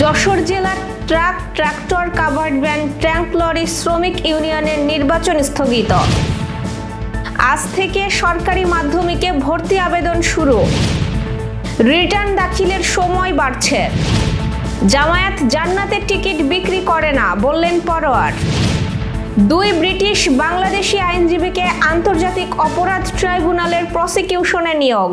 যশোর জেলার truck, tractor, covered van, tank, lorry, শ্রমিক ইউনিয়নের নির্বাচন স্থগিত। আজ থেকে সরকারি মাধ্যমিকে ভর্তি আবেদন শুরু। রিটার্ন দাখিলের সময় বাড়ছে। জামায়াত জান্নাতের টিকিট বিক্রি করে না, বললেন পরোয়ার। দুই ব্রিটিশ বাংলাদেশি আইনজীবীকে আন্তর্জাতিক অপরাধ ট্রাইব্যুনালের প্রসিকিউশনে নিয়োগ।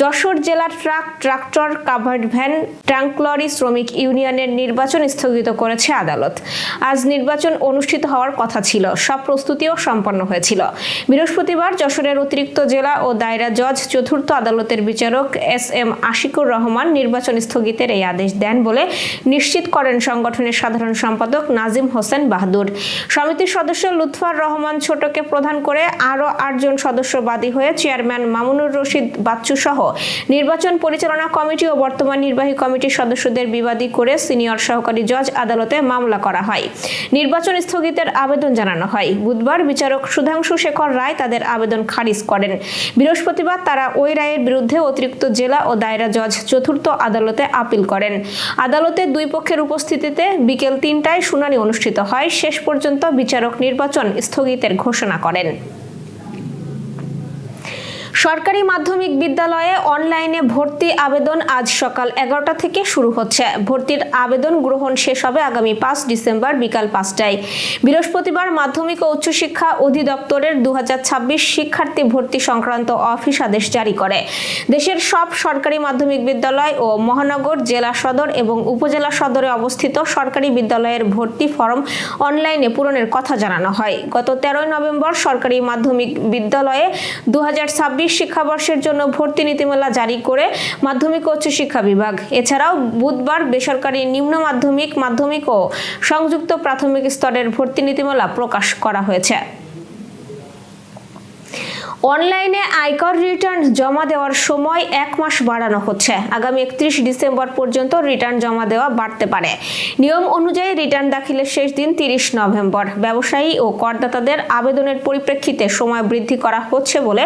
যশোর জেলার truck, tractor, covered van tank lorry শ্রমিক ইউনিয়নের নির্বাচন স্থগিত করেছে আদালত। আজ নির্বাচন অনুষ্ঠিত হওয়ার কথা ছিল, সব প্রস্তুতিও সম্পন্ন হয়েছিল। বৃহস্পতিবার যশোরের অতিরিক্ত জেলা ও দায়রা জজ, চতুর্থ আদালতের বিচারক এস এম আশিকুর রহমান নির্বাচন স্থগিতের এই আদেশ দেন বলে নিশ্চিত করেন সংগঠনের সাধারণ সম্পাদক নাজিম হোসেন বাহাদুর। সমিতির সদস্য লুৎফার রহমান ছোটকে প্রধান করে আরও আটজন সদস্য বাদী হয়ে চেয়ারম্যান মামুনুর রশিদ বাচ্চু সহ নির্বাচন পরিচালনা কমিটি ও বর্তমান নির্বাহী কমিটির সদস্যদের বিবাদী করে সিনিয়র সহকারী জজ আদালতে মামলা করা হয়। নির্বাচন স্থগিতের আবেদন জানানো হয়। বুধবার বিচারক সুধাংশু শেখর রায় তাদের আবেদন খারিজ করেন। বৃহস্পতিবার তারা ওই রায়ের বিরুদ্ধে অতিরিক্ত জেলা ও দায়রা জজ চতুর্থ আদালতে আপিল করেন। আদালতে দুই পক্ষের উপস্থিতিতে বিকেল তিনটায় শুনানি অনুষ্ঠিত হয়। শেষ পর্যন্ত বিচারক নির্বাচন স্থগিতের ঘোষণা করেন। সরকারি মাধ্যমিক বিদ্যালয়ে অনলাইনে ভর্তি আবেদন আজ সকাল এগারোটা থেকে শুরু হচ্ছে। ভর্তির আবেদন গ্রহণ শেষ হবে আগামী পাঁচ ডিসেম্বর বিকাল পাঁচটায়। বৃহস্পতিবার মাধ্যমিক ও উচ্চশিক্ষা অধিদপ্তরের দু হাজার ছাব্বিশ শিক্ষার্থী ভর্তি সংক্রান্ত অফিস আদেশ জারি করে। দেশের সব সরকারি মাধ্যমিক বিদ্যালয় ও মহানগর জেলা সদর এবং উপজেলা সদরে অবস্থিত সরকারি বিদ্যালয়ের ভর্তি ফরম অনলাইনে পূরণের কথা জানানো হয়। গত তেরোই নভেম্বর সরকারি মাধ্যমিক বিদ্যালয়ে দু হাজার ছাব্বিশ শিক্ষাবর্ষের জন্য ভর্তি নীতিমালা জারি করে মাধ্যমিক ও উচ্চশিক্ষা বিভাগ। এছাড়াও বুধবার বেসরকারি নিম্ন মাধ্যমিক মাধ্যমিক ও সংযুক্ত প্রাথমিক স্তরের ভর্তি নীতিমালা প্রকাশ করা হয়েছে। অনলাইনে আয়কর রিটার্ন জমা দেওয়ার সময় এক মাস বাড়ানো হচ্ছে। আগামী একত্রিশ ডিসেম্বর পর্যন্ত রিটার্ন জমা দেওয়া বাড়তে পারে। নিয়ম অনুযায়ী রিটার্ন দাখিলের শেষ দিন তিরিশ নভেম্বর। ব্যবসায়ী ও করদাতাদের আবেদনের পরিপ্রেক্ষিতে সময় বৃদ্ধি করা হচ্ছে বলে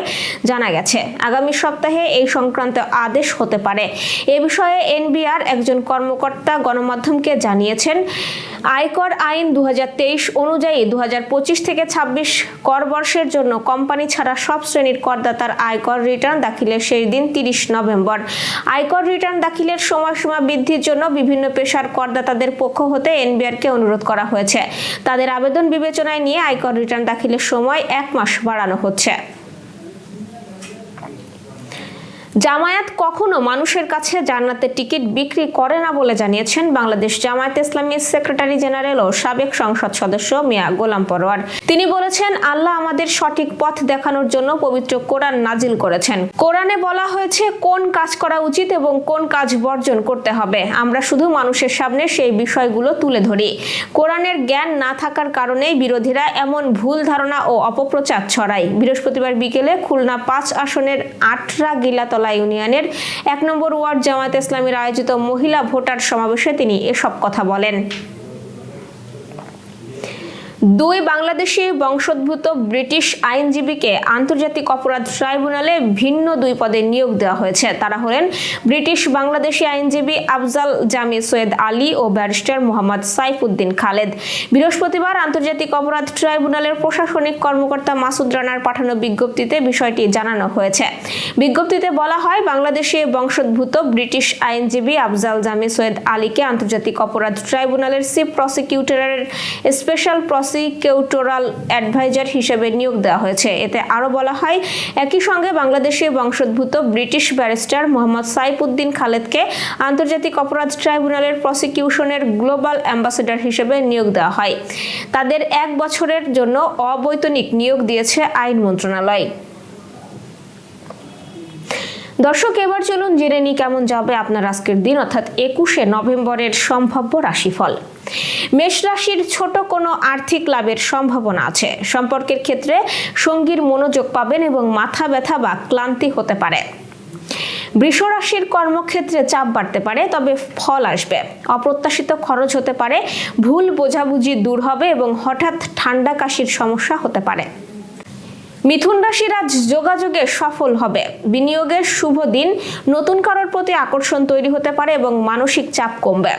জানা গেছে। আগামী সপ্তাহে এই সংক্রান্ত আদেশ হতে পারে। এ বিষয়ে এনবিআর একজন কর্মকর্তা গণমাধ্যমকে জানিয়েছেন। আয়কর আইন দু হাজার তেইশ অনুযায়ী দু হাজার পঁচিশ থেকে ২৬ কর বর্ষের জন্য কোম্পানি ছাড়া সব শ্রেণির করদাতার আয়কর রিটার্ন দাখিলের শেষ দিন তিরিশ নভেম্বর। আয়কর রিটার্ন দাখিলের সময়সীমা বৃদ্ধির জন্য বিভিন্ন পেশার করদাতাদের পক্ষ হতে এনবিআরকে অনুরোধ করা হয়েছে। তাদের আবেদন বিবেচনায় নিয়ে আয়কর রিটার্ন দাখিলের সময় এক মাস বাড়ানো হচ্ছে। জামায়াত কখনো মানুষের কাছে জান্নাতের টিকিট বিক্রি করে না বলে জানিয়েছেন বাংলাদেশ জামায়াত ইসলামীর সেক্রেটারি জেনারেল ও সাবেক সংসদ সদস্য মিয়া গোলাম পরোয়ার তিনি বলেছেন, আল্লাহ আমাদের সঠিক পথ দেখানোর জন্য পবিত্র কোরআন নাজিল করেছেন। কোরআনে বলা হয়েছে, কোন কাজ করা উচিত এবং কোন কাজ বর্জন করতে হবে। আমরা শুধু মানুষের সামনে সেই বিষয়গুলো তুলে ধরি। কোরআনের জ্ঞান না থাকার কারণেই বিরোধীরা এমন ভুল ধারণা ও অপপ্রচার ছড়ায়। বৃহস্পতিবার বিকেলে খুলনা পাঁচ আসনের আটরা গিলাতলা ইউনিয়নের এক নম্বর ওয়ার্ড জামায়াত ইসলামীর আয়োজিত মহিলা ভোটার সমাবেশে তিনি এসব কথা বলেন। দুই বাংলাদেশি বংশোদ্ভূত ব্রিটিশ আইনজীবীকে আন্তর্জাতিক অপরাধ ট্রাইব্যুনালে ভিন্ন দুই পদে নিয়োগ দেওয়া হয়েছে। তারা হলেন ব্রিটিশ বাংলাদেশি আইনজীবী আফজাল জামি সৈয়দ আলী ও ব্যারিস্টার মোহাম্মদ সাইফুদ্দিন খালেদ। বৃহস্পতিবার আন্তর্জাতিক অপরাধ ট্রাইব্যুনালের প্রশাসনিক কর্মকর্তা মাসুদ রানার পাঠানো বিজ্ঞপ্তিতে বিষয়টি জানানো হয়েছে। বিজ্ঞপ্তিতে বলা হয়, বাংলাদেশি বংশোদ্ভূত ব্রিটিশ আইনজীবী আফজাল জামি সৈয়দ আলীকে আন্তর্জাতিক অপরাধ ট্রাইব্যুনালের চিফ প্রসিকিউটরের স্পেশাল প্রসিকিউটোরাল অ্যাডভাইজার হিসেবে নিয়োগ দেওয়া হয়েছে। এতে আরও বলা হয়, একই সঙ্গে বাংলাদেশে বংশোদ্ভূত ব্রিটিশ ব্যারিস্টার মোহাম্মদ সাইফুদ্দিন খালেদকে আন্তর্জাতিক অপরাধ ট্রাইব্যুনালের প্রসিকিউশনের গ্লোবাল অ্যাম্বাসেডর হিসেবে নিয়োগ দেওয়া হয়। তাদের এক বছরের জন্য অবৈতনিক নিয়োগ দিয়েছে আইন মন্ত্রণালয়। দর্শক, এবার চলুন জেনে নিই কেমন যাবে আপনার আজকের দিন, অর্থাৎ একুশে নভেম্বরের সম্ভাব্য রাশিফল। মেষ রাশির ছোট কোনো আর্থিক লাভের সম্ভাবনা আছে। সম্পর্কের ক্ষেত্রে সঙ্গীর মনোযোগ পাবেন এবং মাথা ব্যথা বা ক্লান্তি হতে পারে। বৃষ রাশির কর্মক্ষেত্রে চাপ বাড়তে পারে, তবে ফল আসবে। অপ্রত্যাশিত খরচ হতে পারে, ভুল বোঝাবুঝি দূর হবে এবং হঠাৎ ঠান্ডা কাশির সমস্যা হতে পারে। মিথুন রাশির আজ যোগাযোগে সফল হবে। বিনিয়োগের শুভ দিন, নতুন কারোর প্রতি আকর্ষণ তৈরি হতে পারে এবং মানসিক চাপ কমবে।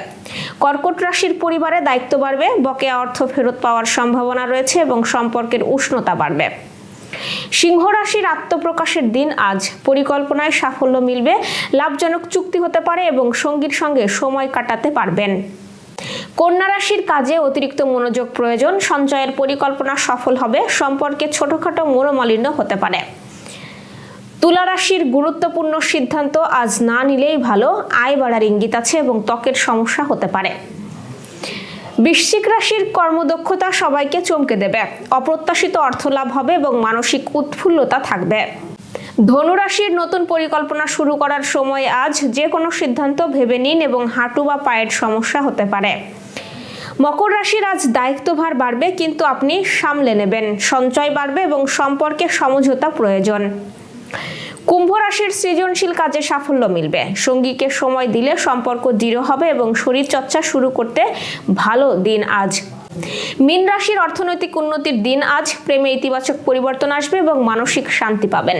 কর্কট রাশির পরিবারে দায়িত্ব বাড়বে, বকেয়া অর্থ ফেরত পাওয়ার সম্ভাবনা রয়েছে এবং সম্পর্কের উষ্ণতা বাড়বে। সিংহ রাশির আত্মপ্রকাশের দিন আজ পরিকল্পনায় সাফল্য মিলবে, লাভজনক চুক্তি হতে পারে এবং সঙ্গীর সঙ্গে সময় কাটাতে পারবেন। কন্যা রাশির কাজে অতিরিক্ত মনোযোগ প্রয়োজন, সঞ্চয়ের পরিকল্পনা সফল হবে, সম্পর্কে ছোটখাটো মনোমালিন্য হতে পারে। তুলা রাশির গুরুত্বপূর্ণ সিদ্ধান্ত আজ না নিলেই ভালো, আয় বাড়ার ইঙ্গিত আছে এবং ত্বকের সমস্যা হতে পারে। বৃশ্চিক রাশির কর্মদক্ষতা সবাইকে চমকে দেবে, অপ্রত্যাশিত অর্থ লাভ হবে এবং মানসিক উৎফুল্লতা থাকবে। ধনুরাশির নতুন পরিকল্পনা শুরু করার সময় আজ যে কোনো সিদ্ধান্ত ভেবে নিন এবং হাঁটু বা পায়ের সমস্যা হতে পারে। মকর রাশির আজ দায়িত্বভার বাড়বে, কিন্তু আপনি সামলে নেবেন। সঞ্চয় বাড়বে এবং সম্পর্কে সমঝোতা প্রয়োজন। কুম্ভ রাশির সৃজনশীল কাজে সাফল্য মিলবে। সঙ্গীকে সময় দিলে সম্পর্ক দৃঢ় হবে এবং শরীর চর্চা শুরু করতে ভালো দিন আজ। মীন রাশির অর্থনৈতিক উন্নতির দিন আজ। প্রেমে ইতিবাচক পরিবর্তন আসবে এবং মানসিক শান্তি পাবেন।